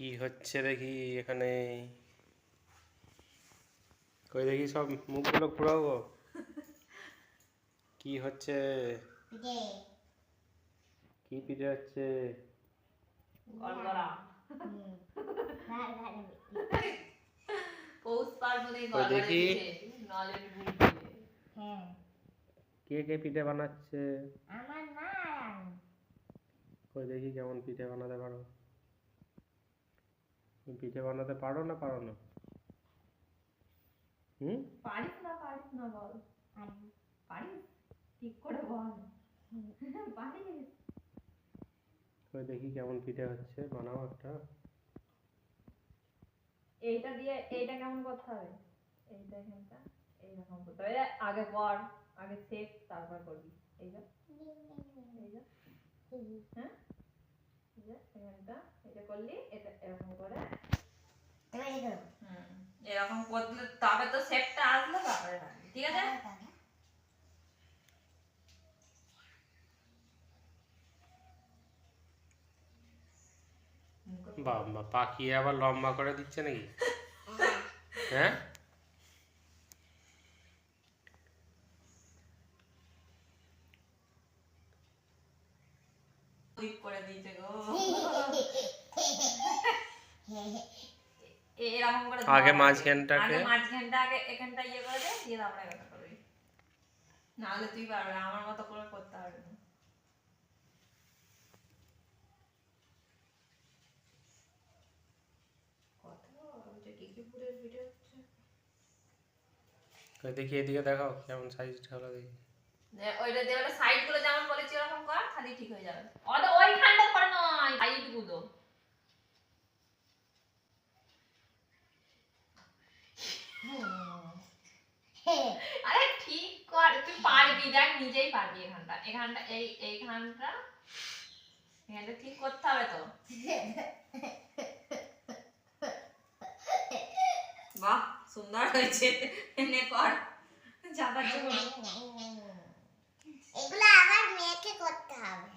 কি হচ্ছে দেখি এখানে? কই দেখি সব মুখগুলো ঘুরাও গো। কি হচ্ছে? কি পিঠে হচ্ছে? দেখি। হ্যাঁ। কে কে পিঠে বানাচ্ছে? আমার মা কই দেখি কেমন পিঠে বানাতে পারো। তুমি পিঠে বানাতে পারো না পারো না? হুম? পারিস না পারিস না বল। পারিস? ঠিক করে বল। পারিস? কই দেখি কেমন পিঠে হচ্ছে বানাও একটা। এইটা দিয়ে এইটা কেমন করতে হবে? এইটা এখানটা এইরকম করতে হবে। আগে কর আগে শেখ তারপর করবি। এই যা এই যা হ্যাঁ? এই যা এখানটা এটা করলি এটা এরকম করে এরকম করলে তবে তো শেপটা আসলো তারপরে ঠিক আছে বাবা পাকিয়ে আবার লম্বা করে দিচ্ছে নাকি হ্যাঁ ঠিক করে দিয়েছে গো এরকম করে আগে। মাঝখানটাকে- আগে মাঝখানটা আগে এখানটা ইয়ে করে দে দিয়ে তারপরে এটা করবি। নাহলে তুই পারবে আমার মতো করে করতে না। দেখি এদিকে দেখাও কেমন সাইজটা হলো দেখি। ওইটা ওটা সাইডগুলো যেমন বলেছি ওরকম কর খালি ঠিক হয়ে যাবে। ওইখানটা করে নয় সাইডগুলো। আরে ঠিক কর, তুই পারবি, দেখ, নিজেই পারবি এখানটা। এখানটা, এই, এইখানটা, এখানটা ঠিক করতে হবে তো। বাহ, সুন্দর হয়েছে। এনে কর, যাবার জন্য। এগুলো আবার মেয়েকে করতে হবে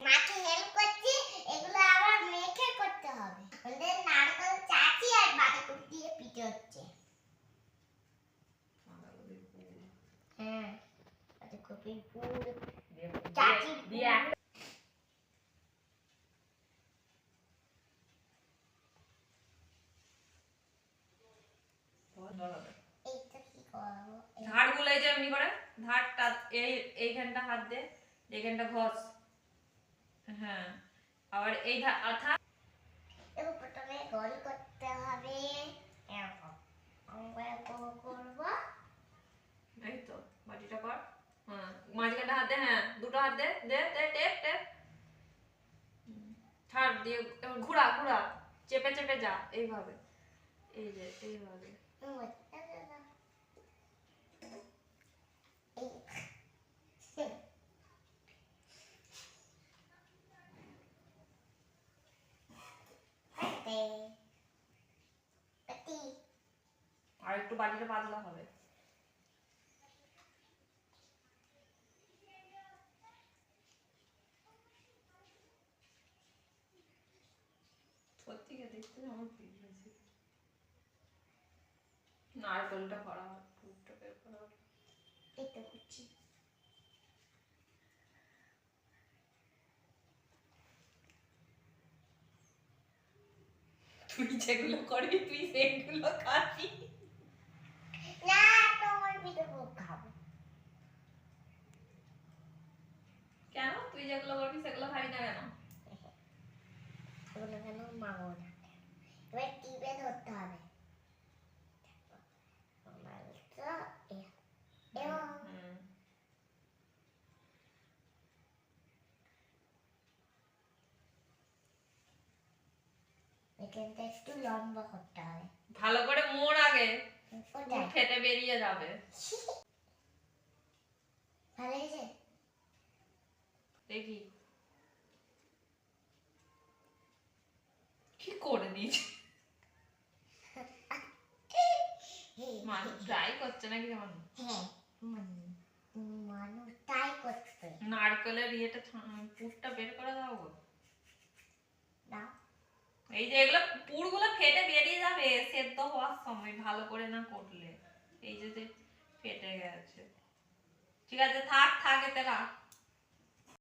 মাকে হেল্প করছি এগুলো আবার মেয়েকে করতে হবে ওদের নারকেল চাচি আর বাঁধাকপি পিঠে হচ্ছে। হ্যাঁ ফুল এই- ধারগুলো এই যে এমনি করে ধারটা এই এইখানটা হাত দে এইখানটা ঘষ। হ্যাঁ আবার এই এবার প্রথমে গোল করতে হবে এরকম আমরা এরকম করব এই তো বাটিটা কর হ্যাঁ মাঝখানটা হাত দে হ্যাঁ দুটো হাত দে দে দে টেপ টেপ ছাড় দিয়ে ঘুরা ঘুরা চেপে চেপে যা এইভাবে এই যে এইভাবে। হাতে। আর একটু বাটিটা পাতলা হবে সত্যি দেখতে আমার পিঠ হয়েছে নারকেলটা করা হয় পুরটা বের করা হয়। এই করছি। তুই যেগুলো করবি তুই সেগুলো খাবি না, তোমার পিঠে খাব। কেন তুই যেগুলো করবি সেগুলো খাবি না কেন না। এবার টিপে ধরতে হবে। এখানটা একটু লম্বা করতে হবে ভালো করে মোড় আগে খেতে বেরিয়ে যাবে ভালো হয়েছে দেখি করে দিয়েছি। মানুষ ট্রাই করছে নাকি যেমন? হ্যাঁ মান- মানুষ তাই করছে। নারকেলের ইয়েটা পুরটা বের করে দাও। এই যে এগুলো পুরগুলো ফেটে বেরিয়ে যাবে সেদ্ধ হওয়ার সময় ভালো করে না করলে। এই যে যে ফেটে গেছে। ঠিক আছে থাক থাক এতে রাখ।